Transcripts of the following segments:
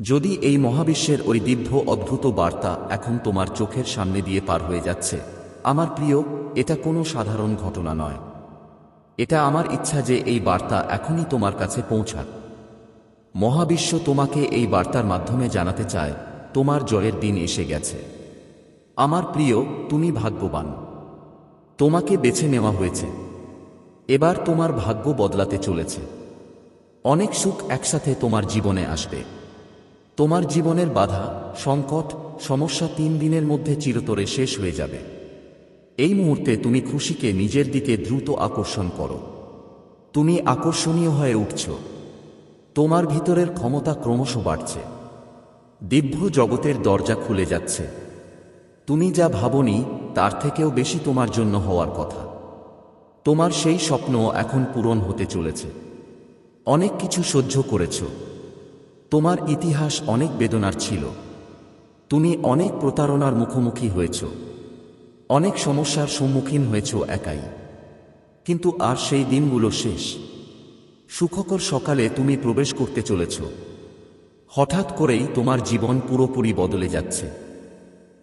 যদি এই মহাবিশ্বের ওই দিব্য, অদ্ভুত বার্তা এখন তোমার চোখের সামনে দিয়ে পার হয়ে যাচ্ছে, আমার প্রিয়, এটা কোনো সাধারণ ঘটনা নয়। এটা আমার ইচ্ছা যে এই বার্তা এখনই তোমার কাছে পৌঁছাক। মহাবিশ্ব তোমাকে এই বার্তার মাধ্যমে জানাতে চায়, তোমার জয়ের দিন এসে গেছে। আমার প্রিয়, তুমি ভাগ্যবান। তোমাকে বেছে নেওয়া হয়েছে। এবার তোমার ভাগ্য বদলাতে চলেছে। অনেক সুখ একসাথে তোমার জীবনে আসবে। তোমার জীবনের বাধা, সংকট, সমস্যা তিন দিনের মধ্যে চিরতরে শেষ হয়ে যাবে। এই মুহূর্তে তুমি খুশিকে নিজের দিকে দ্রুত আকর্ষণ করো। তুমি আকর্ষণীয় হয়ে উঠছ। তোমার ভিতরের ক্ষমতা ক্রমশ বাড়ছে। দিব্য জগতের দরজা খুলে যাচ্ছে। তুমি যা ভাবনি, তার থেকেও বেশি তোমার জন্য হওয়ার কথা। তোমার সেই স্বপ্ন এখন পূরণ হতে চলেছে। অনেক কিছু সহ্য করেছ। তোমার ইতিহাস অনেক বেদনার ছিল। তুমি অনেক প্রতারণার মুখোমুখি হয়েছ। অনেক সমস্যার সম্মুখীন হয়েছ একাই। কিন্তু আর সেই দিনগুলো শেষ। সুখকর সকালে তুমি প্রবেশ করতে চলেছ। হঠাৎ করেই তোমার জীবন পুরোপুরি বদলে যাচ্ছে।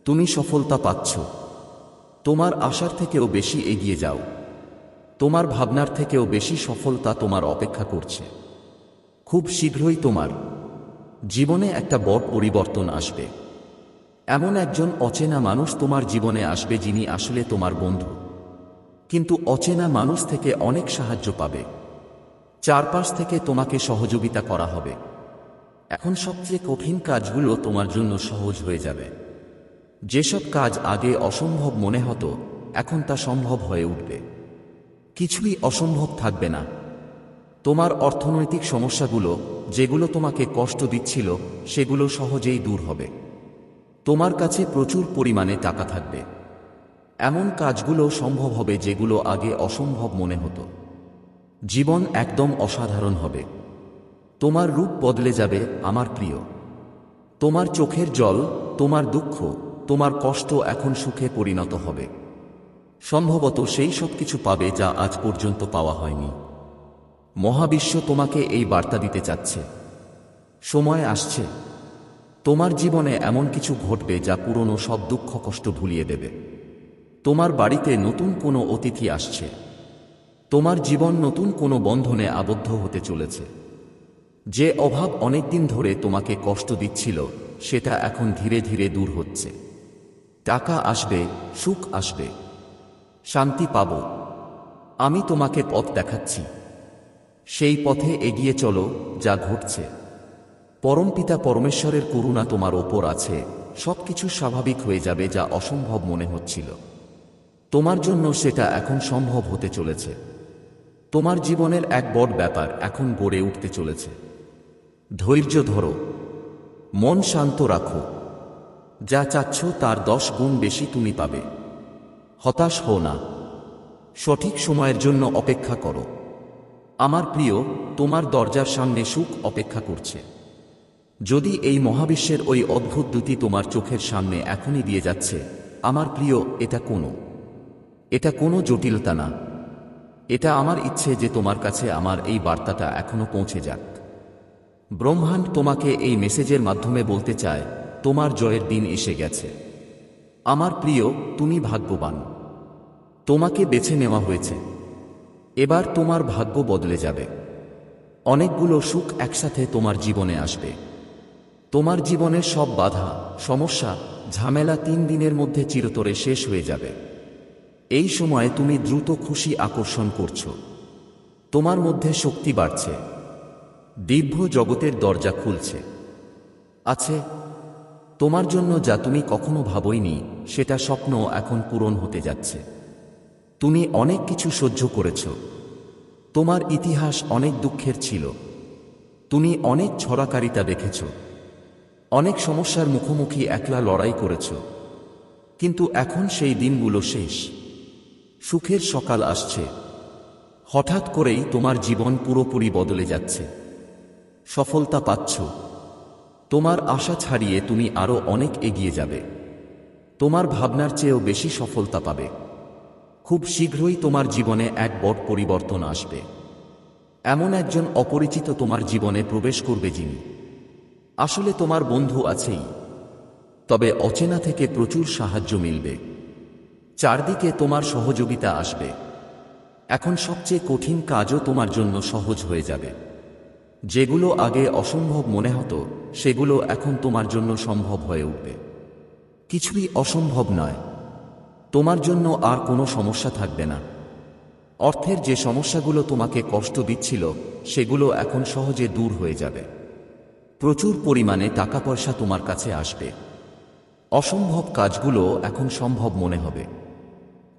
তুমি সফলতা পাচ্ছ। তোমার আশার থেকেও বেশি এগিয়ে যাও। তোমার ভাবনার থেকেও বেশি সফলতা তোমার অপেক্ষা করছে। খুব শীঘ্রই তোমার জীবনে একটা বড় পরিবর্তন আসবে। এমন একজন অচেনা মানুষ তোমার জীবনে আসবে যিনি আসলে তোমার বন্ধু। কিন্তু অচেনা মানুষ থেকে অনেক সাহায্য পাবে। চারপাশ থেকে তোমাকে সহযোগিতা করা হবে। এখন সবচেয়ে কঠিন কাজগুলো তোমার জন্য সহজ হয়ে যাবে। যেসব কাজ আগে অসম্ভব মনে হতো, এখন তা সম্ভব হয়ে উঠবে। কিছুই অসম্ভব থাকবে না। তোমার অর্থনৈতিক সমস্যাগুলো, যেগুলো তোমাকে কষ্ট দিচ্ছিল, সেগুলো সহজেই দূর হবে। তোমার কাছে প্রচুর পরিমাণে টাকা থাকবে। এমন কাজগুলো সম্ভব হবে যেগুলো আগে অসম্ভব মনে হতো। জীবন একদম অসাধারণ হবে। তোমার রূপ বদলে যাবে, আমার প্রিয়। তোমার চোখের জল, তোমার দুঃখ, তোমার কষ্ট এখন সুখে পরিণত হবে। সম্ভবত সেই সব কিছু পাবে যা আজ পর্যন্ত পাওয়া হয়নি। মহাবিশ্ব তোমাকে এই বার্তা দিতে চাচ্ছে। সময় আসছে। তোমার জীবনে এমন কিছু ঘটবে যা পুরনো সব দুঃখ কষ্ট ভুলিয়ে দেবে। তোমার বাড়িতে নতুন কোনো অতিথি আসছে। তোমার জীবন নতুন কোনো বন্ধনে আবদ্ধ হতে চলেছে। যে অভাব অনেকদিন ধরে তোমাকে কষ্ট দিচ্ছিল, সেটা এখন ধীরে ধীরে দূর হচ্ছে। টাকা আসবে, সুখ আসবে। শান্তি পাব। আমি তোমাকে পথ দেখাচ্ছি। সেই পথে এগিয়ে চলো যা ঘটছে। পরমপিতা পরমেশ্বরের করুণা তোমার ওপর আছে, সবকিছু স্বাভাবিক হয়ে যাবে যা অসম্ভব মনে হচ্ছিল। তোমার জন্য সেটা এখন সম্ভব হতে চলেছে। তোমার জীবনের এক বড় ব্যাপার এখন গড়ে উঠতে চলেছে। ধৈর্য ধরো, মন শান্ত রাখো। যা চাচ্ছ তার দশ গুণ বেশি তুমি পাবে। হতাশ হও না। সঠিক সময়ের জন্য অপেক্ষা করো। আমার প্রিয়, তোমার দরজার সামনে সুখ অপেক্ষা করছে। যদি এই মহাবিশ্বের ওই অদ্ভুত দুটি তোমার চোখের সামনে এখনই দিয়ে যাচ্ছে, আমার প্রিয়, এটা কোনো। এটা কোনো জটিলতা না। এটা আমার ইচ্ছে যে তোমার কাছে আমার এই বার্তাটা এখনও পৌঁছে যাক। ব্রহ্মাণ্ড তোমাকে এই মেসেজের মাধ্যমে বলতে চায়, তোমার জয়ের দিন এসে গেছে। আমার প্রিয়, তুমি ভাগ্যবান। তোমাকে বেছে নেওয়া হয়েছে। এবার তোমার ভাগ্য বদলে যাবে। অনেকগুলো সুখ একসাথে তোমার জীবনে আসবে। তোমার জীবনের সব বাধা, সমস্যা, ঝামেলা তিন দিনের মধ্যে চিরতরে শেষ হয়ে যাবে। এই সময়ে তুমি দ্রুত খুশি আকর্ষণ করছ। তোমার মধ্যে শক্তি বাড়ছে। দিব্য জগতের দরজা খুলছে। আছে, তোমার জন্য যা তুমি কখনো ভাবইনি, সেটা স্বপ্ন এখন পূরণ হতে যাচ্ছে। তুমি অনেক কিছু সহ্য করেছ। তোমার ইতিহাস অনেক দুঃখের ছিল। তুমি অনেক ছড়াকারিতা দেখেছ। অনেক সমস্যার মুখোমুখি একলা লড়াই করেছ। কিন্তু এখন সেই দিনগুলো শেষ। সুখের সকাল আসছে। হঠাৎ করেই তোমার জীবন পুরোপুরি বদলে যাচ্ছে। সফলতা পাচ্ছ। তোমার আশা ছাড়িয়ে তুমি আরও অনেক এগিয়ে যাবে। তোমার ভাবনার চেয়েও বেশি সফলতা পাবে। খুব শীঘ্রই তোমার জীবনে এক বড় পরিবর্তন আসবে। এমন একজন অপরিচিত তোমার জীবনে প্রবেশ করবে যিনি। আসলে তোমার বন্ধু আছেই। তবে অচেনা থেকে প্রচুর সাহায্য মিলবে। চারদিকে তোমার সহযোগিতা আসবে। এখন সবচেয়ে কঠিন কাজও তোমার জন্য সহজ হয়ে যাবে। যেগুলো আগে অসম্ভব মনে হতো, সেগুলো এখন তোমার জন্য সম্ভব হয়ে উঠবে। কিছুই অসম্ভব নয়। তোমার জন্য আর কোনো সমস্যা থাকবে না। অর্থের যে সমস্যাগুলো তোমাকে কষ্ট দিচ্ছিল, সেগুলো এখন সহজে দূর হয়ে যাবে। প্রচুর পরিমাণে টাকা পয়সা তোমার কাছে আসবে। অসম্ভব কাজগুলো এখন সম্ভব মনে হবে।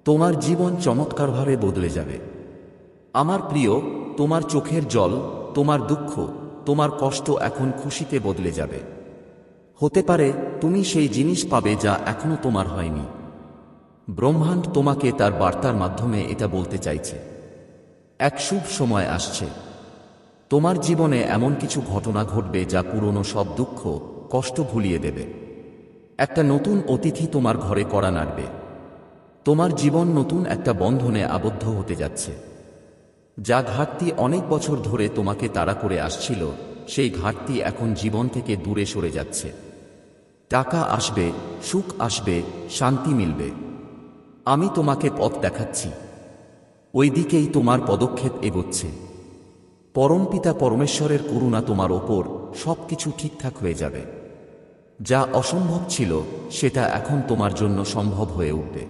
তোমার জীবন চমৎকারভাবে বদলে যাবে। আমার প্রিয়, তোমার চোখের জল, তোমার দুঃখ, তোমার কষ্ট এখন খুশিতে বদলে যাবে। হতে পারে, তুমি সেই জিনিস পাবে যা এখনও তোমার হয়নি। ব্রহ্মাণ্ড তোমাকে তার বার্তার মাধ্যমে এটা বলতে চাইছে। এক শুভ সময় আসছে। তোমার জীবনে এমন কিছু ঘটনা ঘটবে যা পুরনো সব দুঃখ, কষ্ট ভুলিয়ে দেবে। একটা নতুন অতিথি তোমার ঘরে করা নাড়বে। তোমার জীবন নতুন একটা বন্ধনে আবদ্ধ হতে যাচ্ছে। যা ঘাটতি অনেক বছর ধরে তোমাকে তাড়া করে আসছিল, সেই ঘাটতি এখন জীবন থেকে দূরে সরে যাচ্ছে। টাকা আসবে, সুখ আসবে, শান্তি মিলবে। আমি তোমাকে পথ দেখাচ্ছি। ওই দিকেই তোমার পদক্ষেপ এগোচ্ছে। পরমপিতা পরমেশ্বরের করুণা তোমার ওপর সব কিছু ঠিকঠাক হয়ে যাবে। যা অসম্ভব ছিল, সেটা এখন তোমার জন্য সম্ভব হয়ে উঠবে।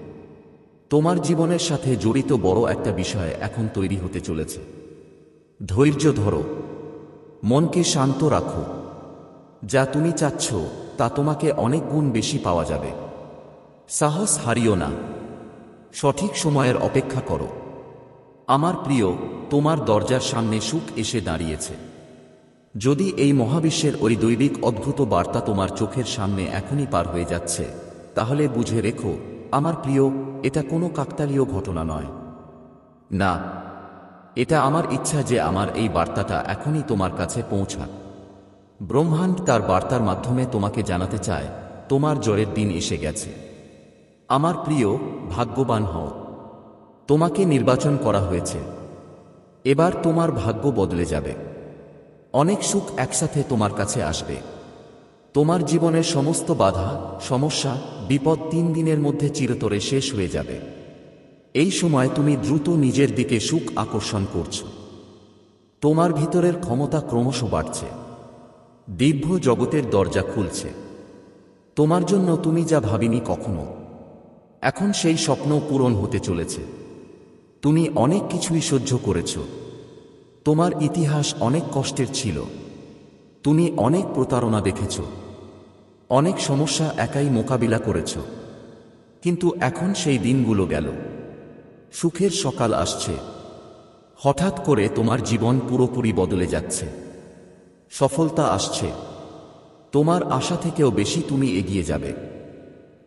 তোমার জীবনের সাথে জড়িত বড় একটা বিষয় এখন তৈরি হতে চলেছে। ধৈর্য ধরো। মনকে শান্ত রাখো। যা তুমি চাচ্ছ, তা তোমাকে অনেক গুণ বেশি পাওয়া যাবে। সাহস হারিও না। সঠিক সময়ের অপেক্ষা করো। আমার প্রিয়, তোমার দরজার সামনে সুখ এসে দাঁড়িয়েছে। যদি এই মহাবিশ্বের ওই দৈবিক অদ্ভুত বার্তা তোমার চোখের সামনে এখনই পার হয়ে যাচ্ছে, তাহলে বুঝে রেখো, আমার প্রিয়, এটা কোনো কাকতালীয় ঘটনা নয়। না, এটা আমার ইচ্ছা যে আমার এই বার্তাটা এখনই তোমার কাছে পৌঁছাক। ব্রহ্মাণ্ড তার বার্তার মাধ্যমে তোমাকে জানাতে চায়, তোমার জ্বরের দিন এসে গেছে। আমার প্রিয়, ভাগ্যবান হও। তোমাকে নির্বাচন করা হয়েছে। এবার তোমার ভাগ্য বদলে যাবে। অনেক সুখ একসাথে তোমার কাছে আসবে। তোমার জীবনের সমস্ত বাধা, সমস্যা, বিপদ তিন দিনের মধ্যে চিরতরে শেষ হয়ে যাবে। এই সময় তুমি দ্রুত নিজের দিকে সুখ আকর্ষণ করছ। তোমার ভিতরের ক্ষমতা ক্রমশ বাড়ছে। দিব্য জগতের দরজা খুলছে। তোমার জন্য তুমি যা ভাবিনি কখনো। এখন সেই স্বপ্ন পূরণ হতে চলেছে। তুমি অনেক কিছুই সহ্য করেছ। তোমার ইতিহাস অনেক কষ্টের ছিল। তুমি অনেক প্রতারণা দেখেছ। অনেক সমস্যা একাই মোকাবিলা করেছ। কিন্তু এখন সেই দিনগুলো গেল। সুখের সকাল আসছে। হঠাৎ করে তোমার জীবন পুরোপুরি বদলে যাচ্ছে। সফলতা আসছে। তোমার আশা থেকেও বেশি তুমি এগিয়ে যাবে।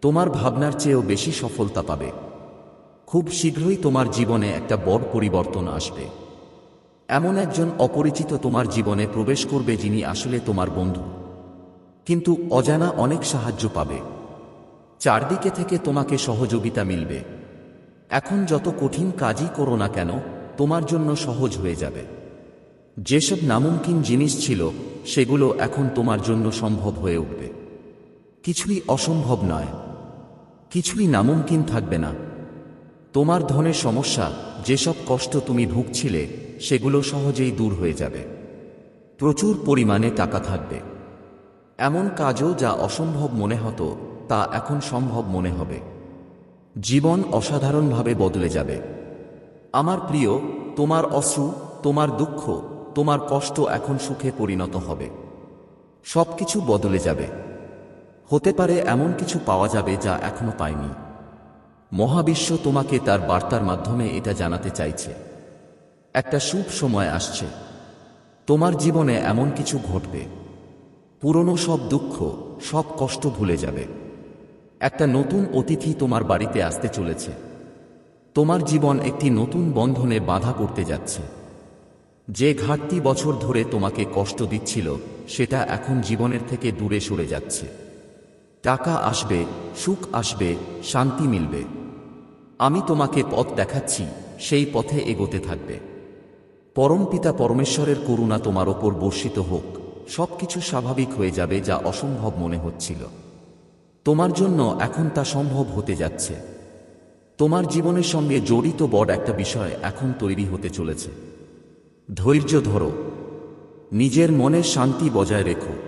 তোমার ভাবনার চেয়েও বেশি সফলতা পাবে। খুব শীঘ্রই তোমার জীবনে একটা বড় পরিবর্তন আসবে। এমন একজন অপরিচিত তোমার জীবনে প্রবেশ করবে যিনি আসলে তোমার বন্ধু। কিন্তু অজানা অনেক সাহায্য পাবে। চারদিকে থেকে তোমাকে সহযোগিতা মিলবে। এখন যত কঠিন কাজই করো না কেন, তোমার জন্য সহজ হয়ে যাবে। যেসব নামুমকিন জিনিস ছিল, সেগুলো এখন তোমার জন্য সম্ভব হয়ে উঠবে। কিছুই অসম্ভব নয়। কিছুই নামুমকিন থাকবে না। তোমার ধনের সমস্যা, যেসব কষ্ট তুমি ভুগছিলে, সেগুলো সহজেই দূর হয়ে যাবে। প্রচুর পরিমাণে টাকা থাকবে। এমন কাজও যা অসম্ভব মনে হতো, তা এখন সম্ভব মনে হবে। জীবন অসাধারণভাবে বদলে যাবে। আমার প্রিয়, তোমার অশ্রু, তোমার দুঃখ, তোমার কষ্ট এখন সুখে পরিণত হবে। সব কিছু বদলে যাবে। হতে পারে এমন কিছু পাওয়া যাবে যা এখনও পায়নি। মহাবিশ্ব তোমাকে তার বার্তার মাধ্যমে এটা জানাতে চাইছে। একটা শুভ সময় আসছে। তোমার জীবনে এমন কিছু ঘটবে। পুরনো সব দুঃখ, সব কষ্ট ভুলে যাবে। একটা নতুন অতিথি তোমার বাড়িতে আসতে চলেছে। তোমার জীবন একটি নতুন বন্ধনে বাধা করতে যাচ্ছে। যে ঘাটতি বছর ধরে তোমাকে কষ্ট দিচ্ছিল, সেটা এখন জীবনের থেকে দূরে সরে যাচ্ছে। টাকা আসবে, সুখ আসবে, শান্তি মিলবে। আমি তোমাকে পথ দেখাচ্ছি, সেই পথে এগোতে থাকবে। পরমপিতা পরমেশ্বরের করুণা তোমার ওপর বর্ষিত হোক, সবকিছু স্বাভাবিক হয়ে যাবে যা অসম্ভব মনে হচ্ছিল। তোমার জন্য এখন তা সম্ভব হতে যাচ্ছে। তোমার জীবনের সঙ্গে জড়িত বড় একটা বিষয় এখন তৈরি হতে চলেছে। ধৈর্য ধরো। নিজের মনের শান্তি বজায় রেখো।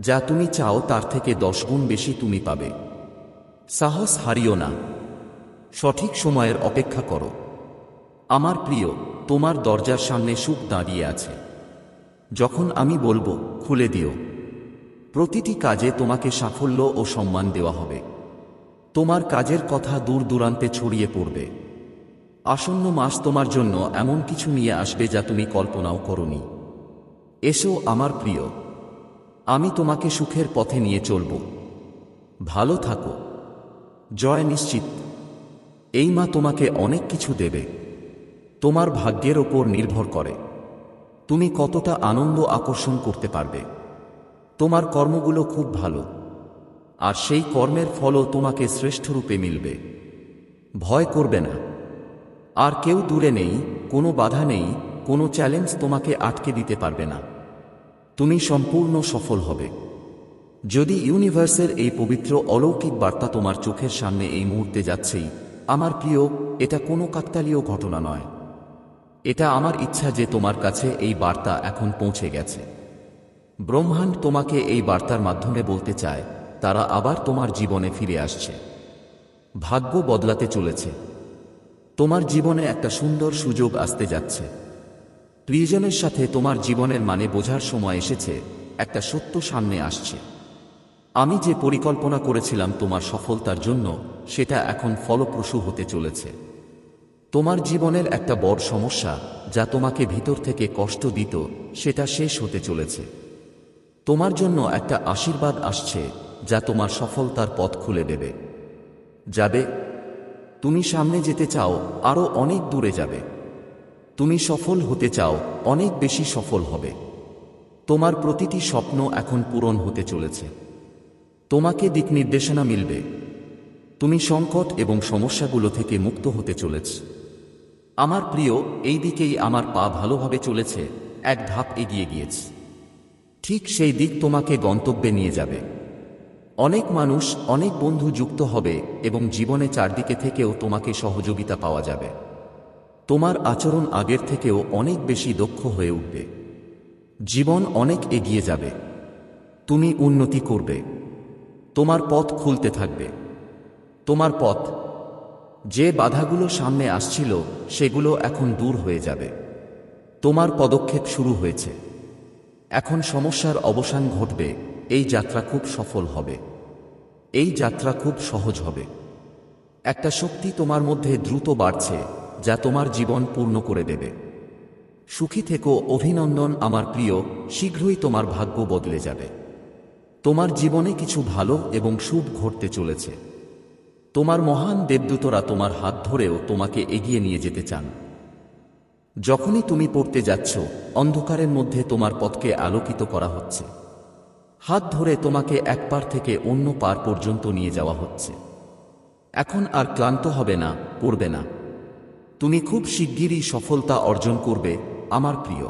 যা তুমি চাও তার থেকে দশ গুণ বেশি তুমি পাবে। সাহস হারিও না। সঠিক সময়ের অপেক্ষা করো। আমার প্রিয়, তোমার দরজার সামনে সুখ দাঁড়িয়ে আছে। যখন আমি বলব, খুলে দিও। প্রতিটি কাজে তোমাকে সাফল্য ও সম্মান দেওয়া হবে। তোমার কাজের কথা দূর দূরান্তে ছড়িয়ে পড়বে। আসন্ন মাস তোমার জন্য এমন কিছু নিয়ে আসবে যা তুমি কল্পনাও করনি। এসো, আমার প্রিয়। আমি তোমাকে সুখের পথে নিয়ে চলব। ভালো থাকো। জয় নিশ্চিত। এই মা তোমাকে অনেক কিছু দেবে। তোমার ভাগ্যের ওপর নির্ভর করে। তুমি কতটা আনন্দ আকর্ষণ করতে পারবে। তোমার কর্মগুলো খুব ভালো। আর সেই কর্মের ফলও তোমাকে শ্রেষ্ঠ রূপে মিলবে। ভয় করবে না। আর কেউ দূরে নেই, কোনো বাধা নেই, কোনো চ্যালেঞ্জ তোমাকে আটকে দিতে পারবে না। তুমি সম্পূর্ণ সফল হবে। যদি ইউনিভার্সের এই পবিত্র অলৌকিক বার্তা তোমার চোখের সামনে এই মুহূর্তে যাচ্ছেই, আমার প্রিয়, এটা কোনো কাকতালীয় ঘটনা নয়। এটা আমার ইচ্ছা যে তোমার কাছে এই বার্তা এখন পৌঁছে গেছে। ব্রহ্মাণ্ড তোমাকে এই বার্তার মাধ্যমে বলতে চায়, তারা আবার তোমার জীবনে ফিরে আসছে। ভাগ্য বদলাতে চলেছে। তোমার জীবনে একটা সুন্দর সুযোগ আসতে যাচ্ছে। প্রিয়জনের সাথে তোমার জীবনের মানে বোঝার সময় এসেছে, একটা সত্য সামনে আসছে। আমি যে পরিকল্পনা করেছিলাম তোমার সফলতার জন্য, সেটা এখন ফলপ্রসূ হতে চলেছে। তোমার জীবনের একটা বড় সমস্যা, যা তোমাকে ভিতর থেকে কষ্ট দিত, সেটা শেষ হতে চলেছে। তোমার জন্য একটা আশীর্বাদ আসছে, যা তোমার সফলতার পথ খুলে দেবে। যাবে। তুমি সামনে যেতে চাও আরও অনেক দূরে যাবে। তুমি সফল হতে চাও, অনেক বেশি সফল হবে। তোমার প্রতিটি স্বপ্ন এখন পূরণ হতে চলেছে। তোমাকে দিক নির্দেশনা মিলবে। তুমি সংকট এবং সমস্যাগুলো থেকে মুক্ত হতে চলেছ। আমার প্রিয়, এই দিকেই আমার পা ভালোভাবে চলেছে, এক ধাপ এগিয়ে গিয়েছে। ঠিক সেই দিক তোমাকে গন্তব্যে নিয়ে যাবে। অনেক মানুষ, অনেক বন্ধু যুক্ত হবে এবং জীবনে চারদিকে থেকেও তোমাকে সহযোগিতা পাওয়া যাবে। তোমার আচরণ আগের থেকেও অনেক বেশি দক্ষ হয়ে উঠবে। জীবন অনেক এগিয়ে যাবে। তুমি উন্নতি করবে। তোমার পথ খুলতে থাকবে। তোমার পথ, যে বাধাগুলো সামনে আসছিল, সেগুলো এখন দূর হয়ে যাবে। তোমার পদক্ষেপ শুরু হয়েছে। এখন সমস্যার অবসান ঘটবে। এই যাত্রা খুব সফল হবে। এই যাত্রা খুব সহজ হবে। একটা শক্তি তোমার মধ্যে দ্রুত বাড়ছে। যা তোমার জীবন পূর্ণ করে দেবে। সুখী থেকো, অভিনন্দন আমার প্রিয়, শীঘ্রই তোমার ভাগ্য বদলে যাবে। তোমার জীবনে কিছু ভালো এবং শুভ ঘটতে চলেছে। তোমার মহান দেবদূতরা তোমার হাত ধরেও তোমাকে এগিয়ে নিয়ে যেতে চান। যখনই তুমি পড়তে যাচ্ছ, অন্ধকারের মধ্যে তোমার পথকে আলোকিত করা হচ্ছে। হাত ধরে তোমাকে এক পার থেকে অন্য পার পর্যন্ত নিয়ে যাওয়া হচ্ছে। এখন আর ক্লান্ত হবে না, পড়বে না। তুমি খুব শিগগিরই সফলতা অর্জন করবে, আমার প্রিয়।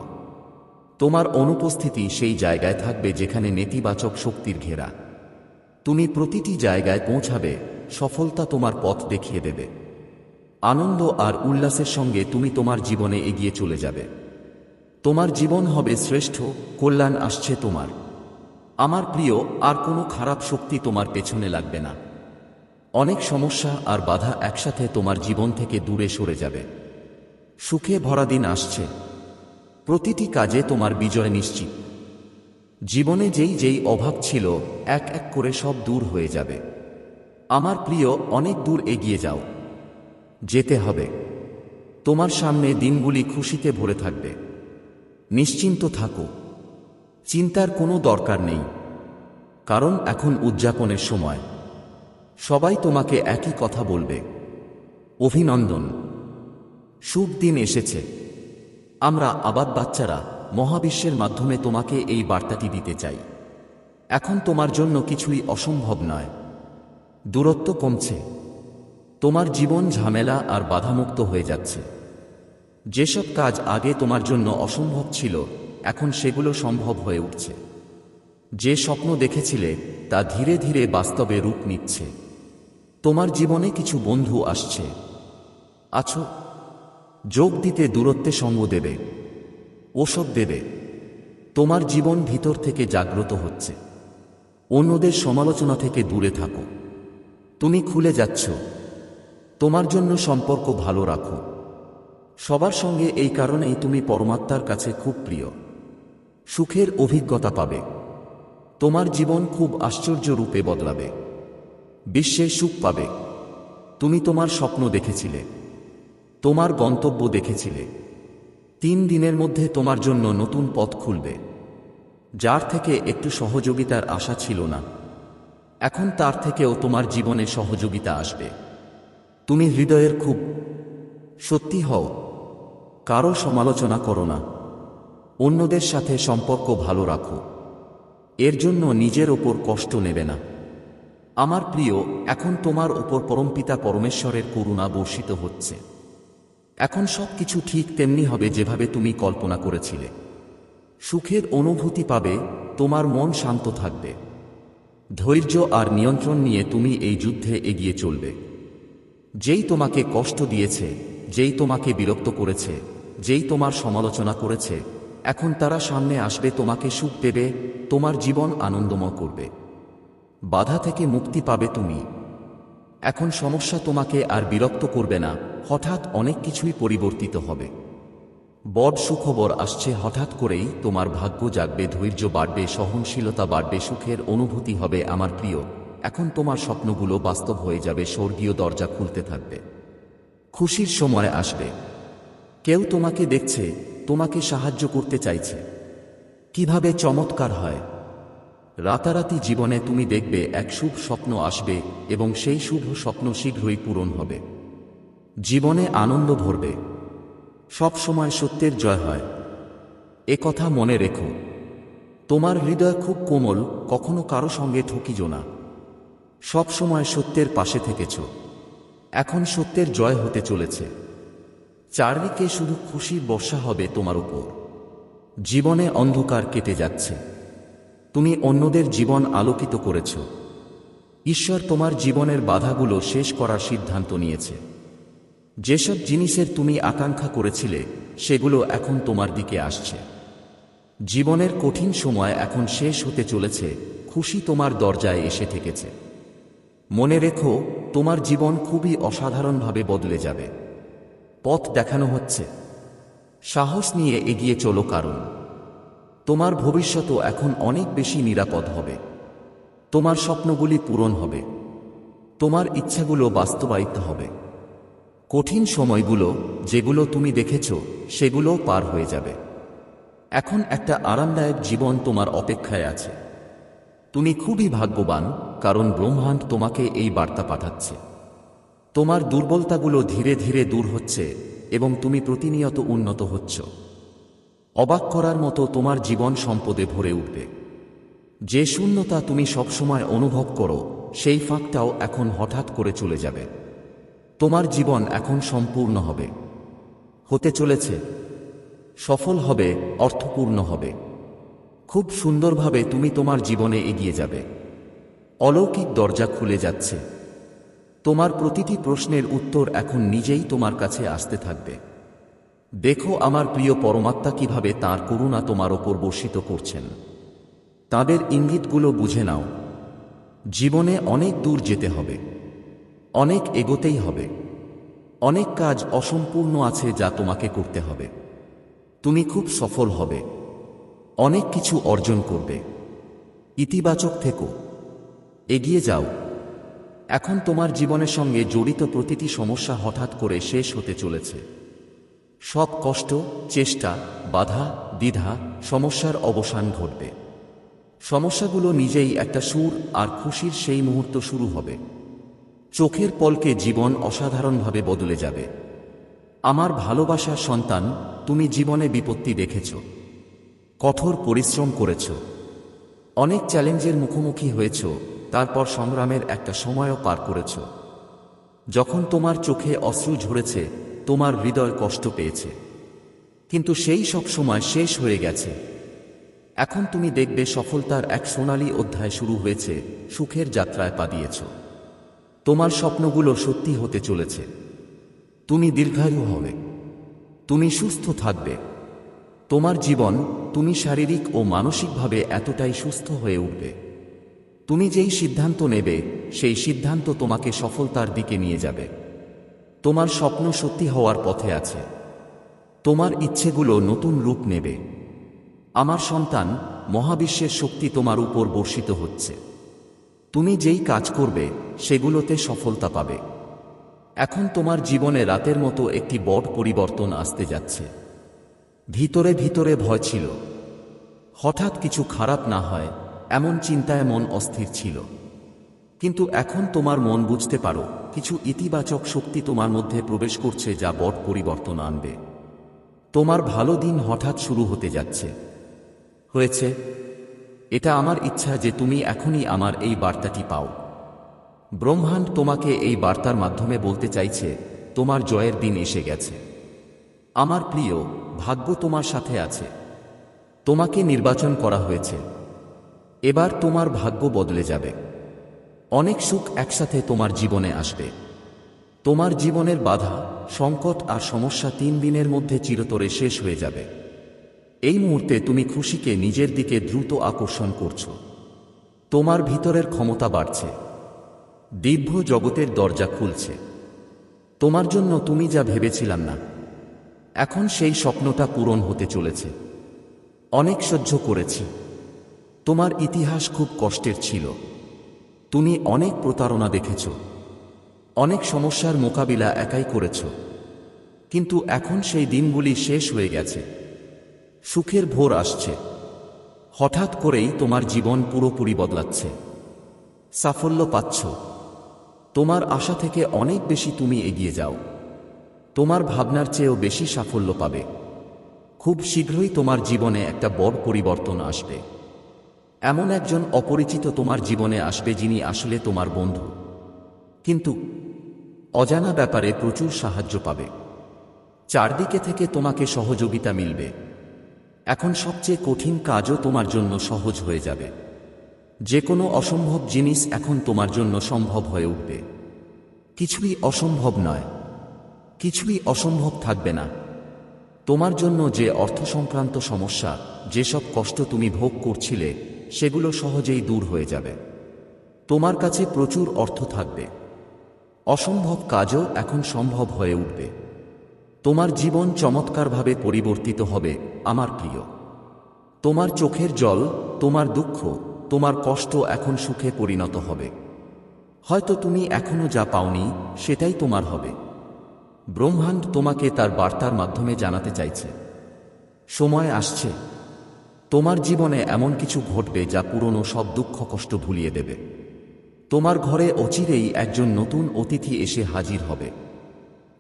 তোমার অনুপস্থিতি সেই জায়গায় থাকবে যেখানে নেতিবাচক শক্তির ঘেরা। তুমি প্রতিটি জায়গায় পৌঁছাবে, সফলতা তোমার পথ দেখিয়ে দেবে। আনন্দ আর উল্লাসের সঙ্গে তুমি তোমার জীবনে এগিয়ে চলে যাবে। তোমার জীবন হবে শ্রেষ্ঠ, কল্যাণ আসছে তোমার। আমার প্রিয়, আর কোনো খারাপ শক্তি তোমার পেছনে লাগবে না। অনেক সমস্যা আর বাধা একসাথে তোমার জীবন থেকে দূরে সরে যাবে। সুখে ভরা দিন আসছে। প্রতিটি কাজে তোমার বিজয় নিশ্চিত। জীবনে যেই যেই অভাব ছিল, এক এক করে সব দূর হয়ে যাবে। আমার প্রিয়, অনেক দূর এগিয়ে যাও। যেতে হবে। তোমার সামনে দিনগুলি খুশিতে ভরে থাকবে। নিশ্চিন্ত থাকো। চিন্তার কোনো দরকার নেই। কারণ এখন উদযাপনের সময়। সবাই তোমাকে একই কথা বলবে। অভিনন্দন। শুভ দিন এসেছে। আমরা আবাদ বাচ্চারা মহাবিশ্বের মাধ্যমে তোমাকে এই বার্তাটি দিতে চাই। এখন তোমার জন্য কিছুই অসম্ভব নয়। দূরত্ব কমছে। তোমার জীবন ঝামেলা আর বাধামুক্ত হয়ে যাচ্ছে। যেসব কাজ আগে তোমার জন্য অসম্ভব ছিল, এখন সেগুলো সম্ভব হয়ে উঠছে। যে স্বপ্ন দেখেছিলে, তা ধীরে ধীরে বাস্তবে রূপ নিচ্ছে। তোমার জীবনে কিছু বন্ধু আসছে। আছো, যোগ দিতে দূরত্বে সঙ্গ দেবে ওসব দেবে। তোমার জীবন ভিতর থেকে জাগ্রত হচ্ছে। অন্যদের সমালোচনা থেকে দূরে থাকো। তুমি খুলে যাচ্ছ। তোমার জন্য সম্পর্ক ভালো রাখো। সবার সঙ্গে এই কারণেই তুমি পরমাত্মার কাছে খুব প্রিয়। সুখের অভিজ্ঞতা পাবে। তোমার জীবন খুব আশ্চর্য রূপে বদলাবে। বিশ্বে সুখ পাবে। তুমি তোমার স্বপ্ন দেখেছিলে। তোমার গন্তব্য দেখেছিলে। তিন দিনের মধ্যে তোমার জন্য নতুন পথ খুলবে। যার থেকে একটু সহযোগিতার আশা ছিল না। এখন তার থেকেও তোমার জীবনে সহযোগিতা আসবে। তুমি হৃদয়ের খুব সত্যি হও। কারও সমালোচনা করো না। অন্যদের সাথে সম্পর্ক ভালো রাখো। এর জন্য নিজের ওপর কষ্ট নেবে না। আমার প্রিয়, এখন তোমার ওপর পরমপিতা পরমেশ্বরের করুণা বর্ষিত হচ্ছে। এখন সব কিছু ঠিক তেমনি হবে যেভাবে তুমি কল্পনা করেছিলে। সুখের অনুভূতি পাবে, তোমার মন শান্ত থাকবে। ধৈর্য আর নিয়ন্ত্রণ নিয়ে তুমি এই যুদ্ধে এগিয়ে চলবে। যেই তোমাকে কষ্ট দিয়েছে, যেই তোমাকে বিরক্ত করেছে, যেই তোমার সমালোচনা করেছে, এখন তারা সামনে আসবে, তোমাকে সুখ দেবে, তোমার জীবন আনন্দময় করবে। বাধা থেকে মুক্তি পাবে তুমি। এখন সমস্যা তোমাকে আর বিরক্ত করবে না, হঠাৎ অনেক কিছুই পরিবর্তিত হবে। বড সুখবর আসছে, হঠাৎ করেই তোমার ভাগ্য জাগবে, ধৈর্য বাড়বে, সহনশীলতা বাড়বে, সুখের অনুভূতি হবে আমার প্রিয়। এখন তোমার স্বপ্নগুলো বাস্তব হয়ে যাবে, স্বর্গীয় দরজা খুলতে থাকবে। খুশির সময় আসবে। কেউ তোমাকে দেখছে, তোমাকে সাহায্য করতে চাইছে। কীভাবে চমৎকার হয়। রাতারাতি জীবনে তুমি দেখবে এক শুভ স্বপ্ন আসবে এবং সেই শুভ স্বপ্ন শীঘ্রই পূরণ হবে। জীবনে আনন্দ ভরবে। সব সময় সত্যের জয় হয়। এ কথা মনে রেখো। তোমার হৃদয় খুব কোমল, কখনো কারও সঙ্গে ঠকিজ না। সব সময় সত্যের পাশে থেকেছ। এখন সত্যের জয় হতে চলেছে। চারদিকে শুধু খুশির বর্ষা হবে তোমার উপর। জীবনে অন্ধকার কেটে যাচ্ছে। তুমি অন্যদের জীবন আলোকিত করেছ। ঈশ্বর তোমার জীবনের বাধাগুলো শেষ করার সিদ্ধান্ত নিয়েছে। যেসব জিনিসের তুমি আকাঙ্ক্ষা করেছিলে, সেগুলো এখন তোমার দিকে আসছে। জীবনের কঠিন সময় এখন শেষ হতে চলেছে, খুশি তোমার দরজায় এসে থেকেছে। মনে রেখো, তোমার জীবন খুবই অসাধারণভাবে বদলে যাবে। পথ দেখানো হচ্ছে। সাহস নিয়ে এগিয়ে চলো কারণ। তোমার ভবিষ্যতও এখন অনেক বেশি নিরাপদ হবে। তোমার স্বপ্নগুলি পূরণ হবে। তোমার ইচ্ছাগুলো বাস্তবায়িত হবে। কঠিন সময়গুলো যেগুলো তুমি দেখেছ, সেগুলোও পার হয়ে যাবে। এখন একটা আরামদায়ক জীবন তোমার অপেক্ষায় আছে। তুমি খুবই ভাগ্যবান, কারণ ব্রহ্মাণ্ড তোমাকে এই বার্তা পাঠাচ্ছে। তোমার দুর্বলতাগুলো ধীরে ধীরে দূর হচ্ছে এবং তুমি প্রতিনিয়ত উন্নত হচ্ছ। অবাক করার মতো তোমার জীবন সম্পদে ভরে উঠবে। যে শূন্যতা তুমি সবসময় অনুভব করো, সেই ফাঁকটাও এখন হঠাৎ করে চলে যাবে। তোমার জীবন এখন সম্পূর্ণ হবে। হতে চলেছে। সফল হবে, অর্থপূর্ণ হবে। খুব সুন্দরভাবে তুমি তোমার জীবনে এগিয়ে যাবে। অলৌকিক দরজা খুলে যাচ্ছে। তোমার প্রতিটি প্রশ্নের উত্তর এখন নিজেই তোমার কাছে আসতে থাকবে। দেখো আমার প্রিয় পরমাত্মা কীভাবে তার করুণা তোমার ওপর বর্ষিত করছেন। তাদের ইঙ্গিতগুলো বুঝে নাও। জীবনে অনেক দূর যেতে হবে। অনেক এগোতেই হবে। অনেক কাজ অসম্পূর্ণ আছে যা তোমাকে করতে হবে। তুমি খুব সফল হবে। অনেক কিছু অর্জন করবে। ইতিবাচক থেকো। এগিয়ে যাও। এখন তোমার জীবনের সঙ্গে জড়িত প্রতিটি সমস্যা হঠাৎ করে শেষ হতে চলেছে। সব কষ্ট, চেষ্টা, বাধা, দ্বিধা, সমস্যার অবসান ঘটবে। সমস্যাগুলো নিজেই একটা সুর আর খুশির সেই মুহূর্ত শুরু হবে। চোখের পলকে জীবন অসাধারণভাবে বদলে যাবে। আমার ভালোবাসার সন্তান, তুমি জীবনে বিপত্তি দেখেছ। কঠোর পরিশ্রম করেছ। অনেক চ্যালেঞ্জের মুখোমুখি হয়েছ, তারপর সংগ্রামের একটা সময়ও পার করেছ। যখন তোমার চোখে অশ্রু ঝরেছে তোমার হৃদয় কষ্ট পেয়েছে। কিন্তু সেই সব সময় শেষ হয়ে গেছে। এখন তুমি দেখবে সফলতার এক সোনালী অধ্যায় শুরু হয়েছে, সুখের যাত্রায় পা দিয়েছ। তোমার স্বপ্নগুলো সত্যি হতে চলেছে। তুমি দীর্ঘায়ু হবে। তুমি সুস্থ থাকবে। তোমার জীবন তুমি শারীরিক ও মানসিকভাবে এতটাই সুস্থ হয়ে উঠবে। তুমি যেই সিদ্ধান্ত নেবে, সেই সিদ্ধান্ত তোমাকে সফলতার দিকে নিয়ে যাবে। তোমার স্বপ্ন সত্যি হওয়ার পথে আছে। তোমার ইচ্ছেগুলো নতুন রূপ নেবে। আমার সন্তান, মহাবিশ্বের শক্তি তোমার উপর বর্ষিত হচ্ছে। তুমি যেই কাজ করবে, সেগুলোতে সফলতা পাবে। এখন তোমার জীবনে রাতের মতো একটি বড় পরিবর্তন আসতে যাচ্ছে। ভিতরে ভিতরে ভয় ছিল। হঠাৎ কিছু খারাপ না হয়, এমন চিন্তায় মন অস্থির ছিল। কিন্তু এখন তোমার মন বুঝতে পারো, কিছু ইতিবাচক শক্তি তোমার মধ্যে প্রবেশ করছে যা বড় পরিবর্তন আনবে। তোমার ভালো দিন হঠাৎ শুরু হতে যাচ্ছে। হয়েছে। এটা আমার ইচ্ছা যে তুমি এখনই আমার এই বার্তাটি পাও। ব্রহ্মাণ্ড তোমাকে এই বার্তার মাধ্যমে বলতে চাইছে, তোমার জয়ের দিন এসে গেছে। আমার প্রিয়, ভাগ্য তোমার সাথে আছে। তোমাকে নির্বাচন করা হয়েছে। এবার তোমার ভাগ্য বদলে যাবে। অনেক সুখ একসাথে তোমার জীবনে আসবে। তোমার জীবনের বাধা, সংকট আর সমস্যা তিন দিনের মধ্যে চিরতরে শেষ হয়ে যাবে। এই মুহূর্তে তুমি খুশিকে নিজের দিকে দ্রুত আকর্ষণ করছ। তোমার ভিতরের ক্ষমতা বাড়ছে। দিব্য জগতের দরজা খুলছে। তোমার জন্য তুমি যা ভেবেছিলাম না, এখন সেই স্বপ্নটা পূরণ হতে চলেছে। অনেক সহ্য করেছি। তোমার ইতিহাস খুব কষ্টের ছিল। তুমি অনেক প্রতারণা দেখেছ। অনেক সমস্যার মোকাবিলা একাই করেছ। কিন্তু এখন সেই দিনগুলি শেষ হয়ে গেছে। সুখের ভোর আসছে। হঠাৎ করেই তোমার জীবন পুরোপুরি বদলাচ্ছে। সাফল্য পাচ্ছ। তোমার আশা থেকে অনেক বেশি তুমি এগিয়ে যাও। তোমার ভাবনার চেয়েও বেশি সাফল্য পাবে। খুব শীঘ্রই তোমার জীবনে একটা বড় পরিবর্তন আসবে। এমন একজন অপরিচিত তোমার জীবনে আসবে যিনি আসলে তোমার বন্ধু। কিন্তু অজানা ব্যাপারে প্রচুর সাহায্য পাবে। চারদিকে থেকে তোমাকে সহযোগিতা মিলবে। এখন সবচেয়ে কঠিন কাজও তোমার জন্য সহজ হয়ে যাবে। যে কোনো অসম্ভব জিনিস এখন তোমার জন্য সম্ভব হয়ে উঠবে। কিছুই অসম্ভব নয়। কিছুই অসম্ভব থাকবে না। তোমার জন্য যে অর্থ সংক্রান্ত সমস্যা, যেসব কষ্ট তুমি ভোগ করছিলে সেগুলো সহজেই দূর হয়ে যাবে। তোমার কাছে প্রচুর অর্থ থাকবে। অসম্ভব কাজও এখন সম্ভব হয়ে উঠবে। তোমার জীবন চমৎকারভাবে পরিবর্তিত হবে, আমার প্রিয়। তোমার চোখের জল, তোমার দুঃখ, তোমার কষ্ট এখন সুখে পরিণত হবে। হয়তো তুমি এখনও যা পাওনি, সেটাই তোমার হবে। ব্রহ্মাণ্ড তোমাকে তার বার্তার মাধ্যমে জানাতে চাইছে। সময় আসছে। তোমার জীবনে এমন কিছু ঘটবে যা পুরনো সব দুঃখ কষ্ট ভুলিয়ে দেবে। তোমার ঘরে অচিরেই একজন নতুন অতিথি এসে হাজির হবে।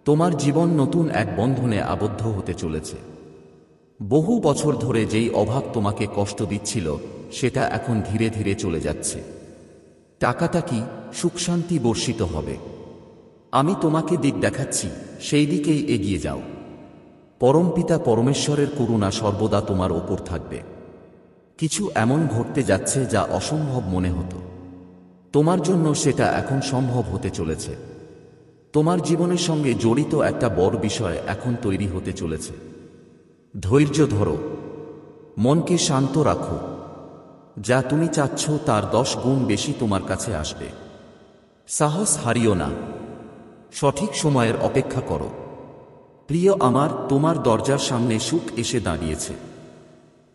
তোমার জীবন নতুন এক বন্ধনে আবদ্ধ হতে চলেছে। বহু বছর ধরে যেই অভাব তোমাকে কষ্ট দিচ্ছিল, সেটা এখন ধীরে ধীরে চলে যাচ্ছে। টাকাটা কি সুখ শান্তি বর্ষিত হবে। আমি তোমাকে দিক দেখাচ্ছি, সেই দিকেই এগিয়ে যাও। পরমপিতা পরমেশ্বরের করুণা সর্বদা তোমার ওপর থাকবে। কিছু এমন ঘটতে যাচ্ছে যা অসম্ভব মনে হতো। তোমার জন্য সেটা এখন সম্ভব হতে চলেছে। তোমার জীবনের সঙ্গে জড়িত একটা বড় বিষয় এখন তৈরি হতে চলেছে। ধৈর্য ধরো। মনকে শান্ত রাখো। যা তুমি চাচ্ছ তার দশ গুণ বেশি তোমার কাছে আসবে। সাহস হারিও না। সঠিক সময়ের অপেক্ষা করো। প্রিয় আমার, তোমার দরজার সামনে সুখ এসে দাঁড়িয়েছে।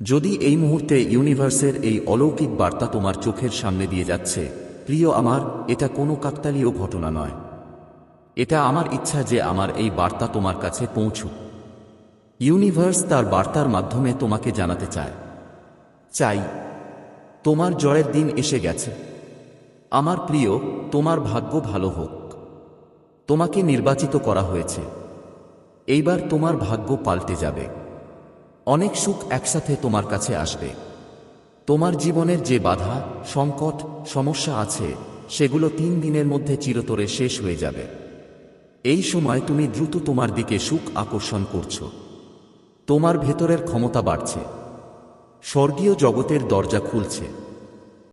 যদি এই মুহূর্তে ইউনিভার্সের এই অলৌকিক বার্তা তোমার চোখের সামনে দিয়ে যাচ্ছে, প্রিয় আমার, এটা কোনো কাকতালীয় ঘটনা নয়। এটা আমার ইচ্ছা যে আমার এই বার্তা তোমার কাছে পৌঁছুক। ইউনিভার্স তার বার্তার মাধ্যমে তোমাকে জানাতে চায়। চাই, তোমার জয়ের দিন এসে গেছে। আমার প্রিয়, তোমার ভাগ্য ভালো হোক। তোমাকে নির্বাচিত করা হয়েছে। এইবার তোমার ভাগ্য পাল্টে যাবে। অনেক সুখ একসাথে তোমার কাছে আসবে। তোমার জীবনের যে বাধা, সংকট, সমস্যা আছে, সেগুলো তিন দিনের মধ্যে চিরতরে শেষ হয়ে যাবে। এই সময় তুমি দ্রুত তোমার দিকে সুখ আকর্ষণ করছ। তোমার ভেতরের ক্ষমতা বাড়ছে। স্বর্গীয় জগতের দরজা খুলছে।